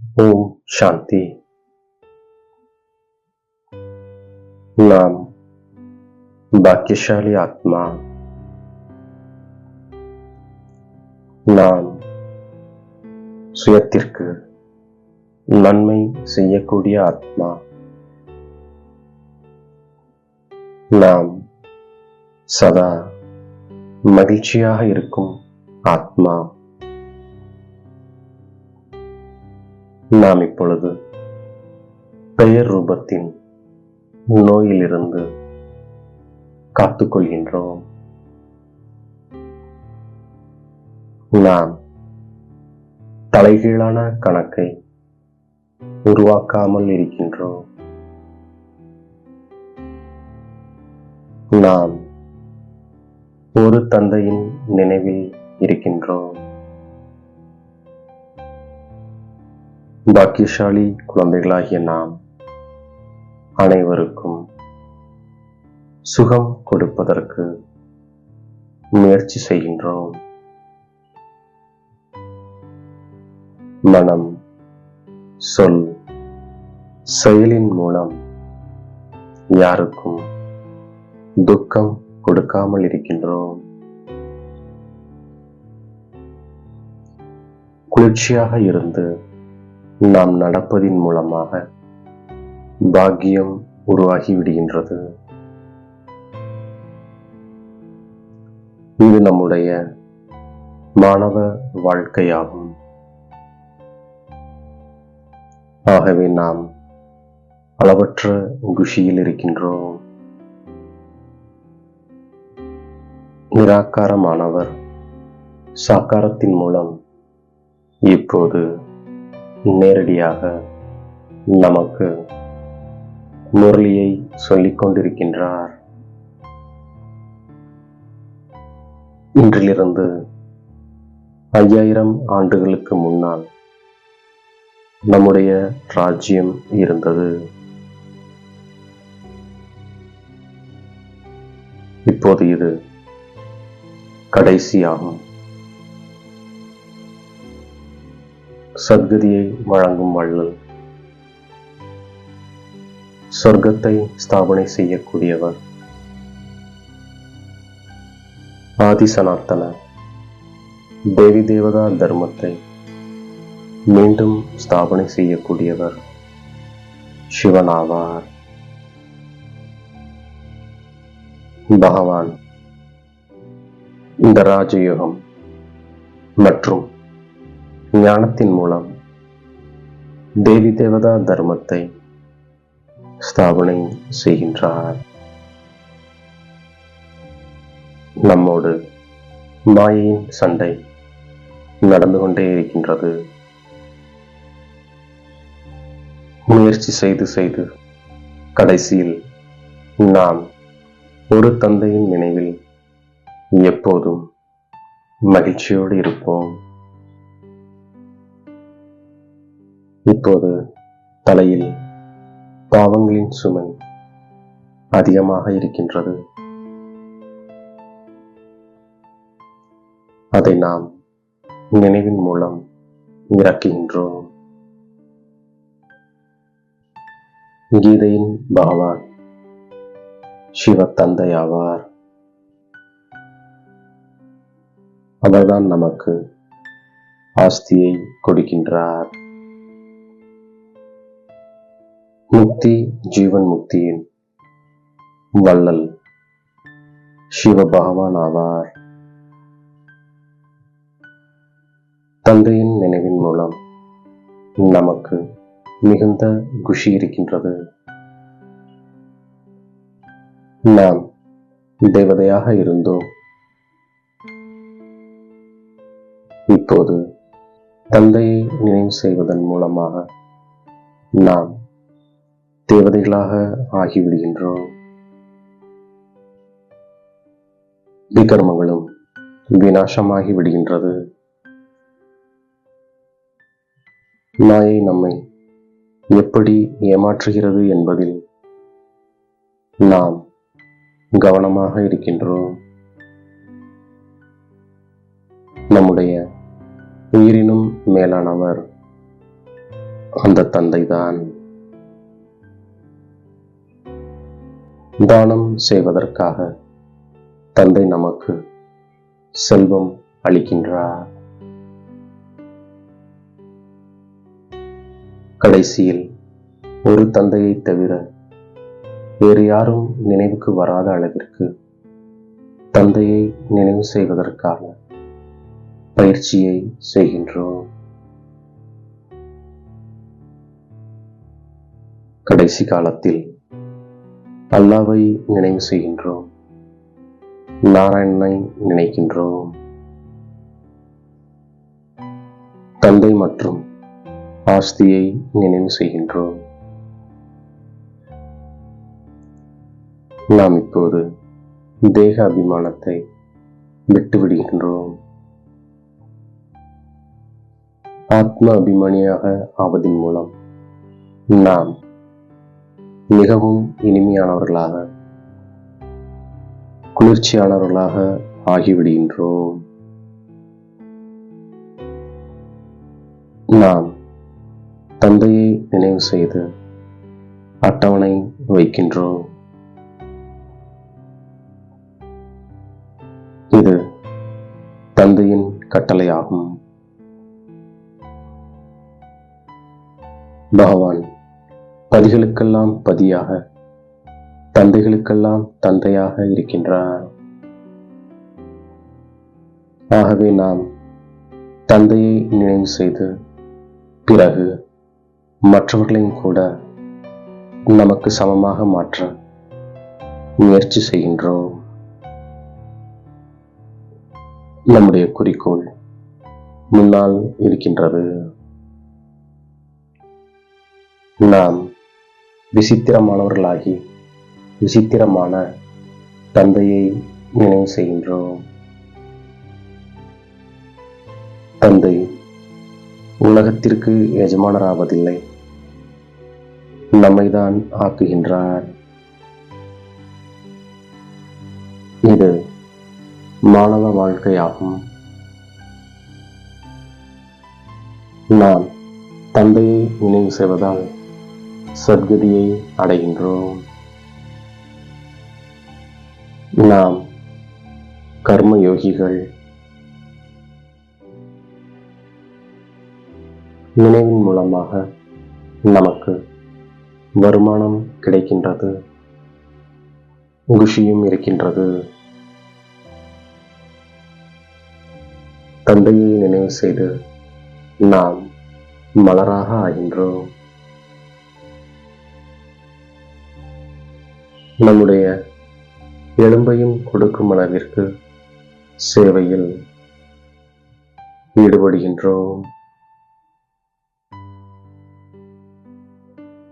ஓம் சாந்தி நாம் பாக்கியசாலி ஆத்மா நாம் சுயத்திற்கு நன்மை செய்யக்கூடிய ஆத்மா நாம் சதா மகிழ்ச்சியாக இருக்கும் ஆத்மா நாம் இப்பொழுது பெயர் ரூபத்தின் நோயிலிருந்து காத்துக்கொள்கின்றோம். நாம் தலைகீழான கணக்கை உருவாக்காமல் இருக்கின்றோம். நாம் ஒரு தந்தையின் நினைவில் இருக்கின்றோம். பாக்கியசாலி குழந்தைகளாகிய நாம் அனைவருக்கும் சுகம் கொடுப்பதற்கு முயற்சி செய்கின்றோம். மனம் சொல் செயலின் மூலம் யாருக்கும் துக்கம் கொடுக்காமல் இருக்கின்றோம். குளிர்ச்சியாக இருந்து நாம் நடப்பதின் மூலமாக பாக்கியம் உருவாகி விடுகின்றது இது நம்முடைய மாணவ வாழ்க்கையாகும். ஆகவே நாம் அளவற்ற குஷியில் இருக்கின்றோம். நிராகாரமானவர் சாக்காரத்தின் மூலம் இப்போது நேரடியாக நமக்கு முரளியை சொல்லிக் கொண்டிருக்கின்றார். இன்றிலிருந்து ஐயாயிரம் ஆண்டுகளுக்கு முன்னால் நம்முடைய ராஜ்யம் இருந்தது. இப்போது இது கடைசியாகும். சத்கதியை வழங்கும் வள்ளல். சொர்க்கத்தை ஸ்தாபனை செய்யக்கூடியவர் ஆதி சனாத்தன தேவி தேவதா தர்மத்தை மீண்டும் ஸ்தாபனை செய்யக்கூடியவர் சிவனாவார். பகவான் இந்த ராஜயோகம் மற்றும் ஞானத்தின் மூலம் தேவி தேவதா தர்மத்தை ஸ்தாபனை செய்கின்றார். நம்மோடு மாயையின் சண்டை நடந்து கொண்டே இருக்கின்றது. முயற்சி செய்து செய்து கடைசியில் நாம் ஒரு தந்தையின் நினைவில் எப்போதும் மகிழ்ச்சியோடு இருப்போம். இப்போது தலையில் பாவங்களின் சுமை அதிகமாக இருக்கின்றது. அதை நாம் நினைவின் மூலம் இறக்குகின்றோம். கீதையின் பகவான் சிவ தந்தையாவார் அவர்தான் நமக்கு ஆஸ்தியை கொடுக்கின்றார். முக்தி ஜீவன் முக்தியின் வள்ளல். சிவ பகவான் ஆவார் தந்தையின் நினைவின் மூலம் நமக்கு மிகுந்த குஷி இருக்கின்றது. நாம் தேவதையாக இருந்தோம். இப்போது தந்தையை நினைவு செய்வதன் மூலமாக நாம் தேவதைகளாக ஆகிவிடுகின்றோம். விகர்மங்களும் வினாசமாகி விடுகின்றது நாயை நம்மை எப்படி ஏமாற்றுகிறது என்பதில் நாம் கவனமாக இருக்கின்றோம். நம்முடைய உயிரினும் மேலானவர் அந்த தந்தைதான். தானம் செய்வதற்காக தந்தை நமக்கு செல்வம் அளிக்கின்றார். கடைசியில் ஒரு தந்தையை தவிர வேறு யாரும் நினைவுக்கு வராத அளவிற்கு தந்தையை நினைவு செய்வதற்கான பயிற்சியை செய்கின்றோம். கடைசி காலத்தில் அல்லாவை நினைவு செய்கின்றோம். நாராயணனை நினைக்கின்றோம். தந்தை மற்றும் ஆஸ்தியை நினைவு செய்கின்றோம். நாம் இப்போது தேக அபிமானத்தை விட்டுவிடுகின்றோம். ஆத்ம அபிமானியாக ஆவதின் மூலம் நாம் மிகவும் இனிமையானவர்களாக குளிர்ச்சியானவர்களாக ஆகிவிடுகின்றோம். நாம் தந்தையை நினைவு செய்து அட்டவணை வைக்கின்றோம். இது தந்தையின் கட்டளையாகும். பகவான் பதிகளுக்கெல்லாம் பதியாக தந்தைகளுக்கெல்லாம் தந்தையாக இருக்கின்றார் ஆகவே நாம் தந்தையை நினைவு செய்து பிறகு மற்றவர்களையும் கூட நமக்கு சமமாக மாற்ற முயற்சி செய்கின்றோம். நம்முடைய குறிக்கோள் முன்னால் இருக்கின்றது. நாம் விசித்திரமானவர்களாகி விசித்திரமான தந்தையை நினைவு செய்கின்றோம். தந்தை உலகத்திற்கு எஜமானராவதில்லை. நம்மைதான் ஆக்குகின்றார். இது மாணவ வாழ்க்கையாகும். நாம் தந்தையை நினைவு செய்வதால் சத்கதியை அடைகின்றோம். நாம் கர்ம யோகிகள் நினைவின் மூலமாக நமக்கு வருமானம் கிடைக்கின்றது. குஷியும் இருக்கின்றது. தந்தையை நினைவு செய்து நாம் மலராக ஆகின்றோம். நம்முடைய எலும்பையும் கொடுக்கும் அளவிற்கு சேவையில் ஈடுபடுகின்றோம்.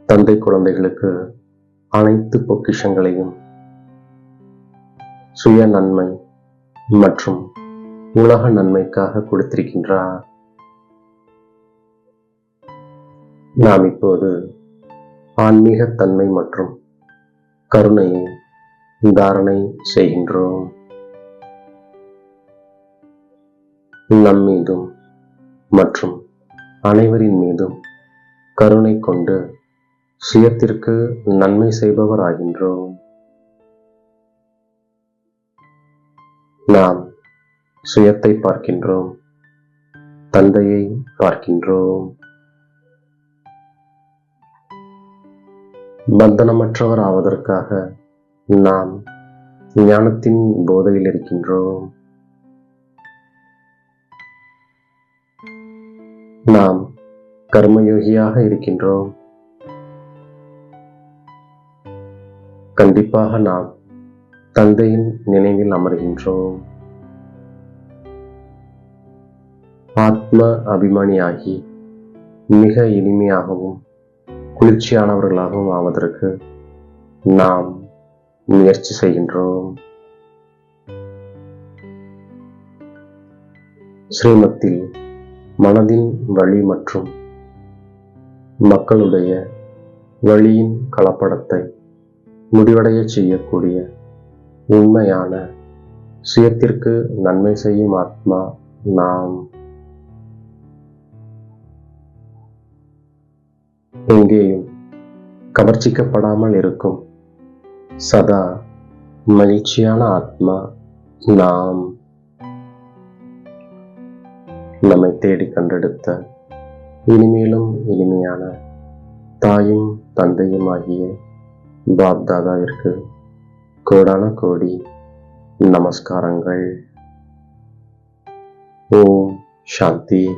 தந்தை குழந்தைகளுக்கு அனைத்து பொக்கிஷங்களையும் சுய நன்மை மற்றும் உலக நன்மைக்காக கொடுத்திருக்கின்றார். நாம் இப்போது ஆன்மீக தன்மை மற்றும் கருணையை தாரணை செய்கின்றோம். நம் மீதும் மற்றும் அனைவரின் மீதும் கருணை கொண்டு சுயத்திற்கு நன்மை செய்பவர் ஆகின்றோம் நாம் சுயத்தை பார்க்கின்றோம் தந்தையை பார்க்கின்றோம். பந்தனமற்றவர் ஆவதற்காக நாம் ஞானத்தின் போதையில் இருக்கின்றோம். நாம் கர்மயோகியாக இருக்கின்றோம். கண்டிப்பாக நாம் தந்தையின் நினைவில் அமர்கின்றோம். ஆத்ம அபிமானியாகி மிக இனிமையாகவும் குளிர்ச்சியானவர்களாகவும் ஆவதற்கு நாம் முயற்சி செய்கின்றோம். ஸ்ரீமத்தில் மனதின் வழி மற்றும் மக்களுடைய வழியின் கலப்படத்தை முடிவடைய செய்யக்கூடிய உண்மையான சுயத்திற்கு நன்மை செய்யும் ஆத்மா நாம். எங்கேயும் கவர்ச்சிக்கப்படாமல் இருக்கும். சதா மகிழ்ச்சியான ஆத்மா நாம். நம்மை தேடி கண்டெடுத்த இனிமேலும் இனிமையான தாயும் தந்தையும் ஆகிய பாப்தாதாவிற்கு கோடான கோடி நமஸ்காரங்கள். ஓம் சாந்தி.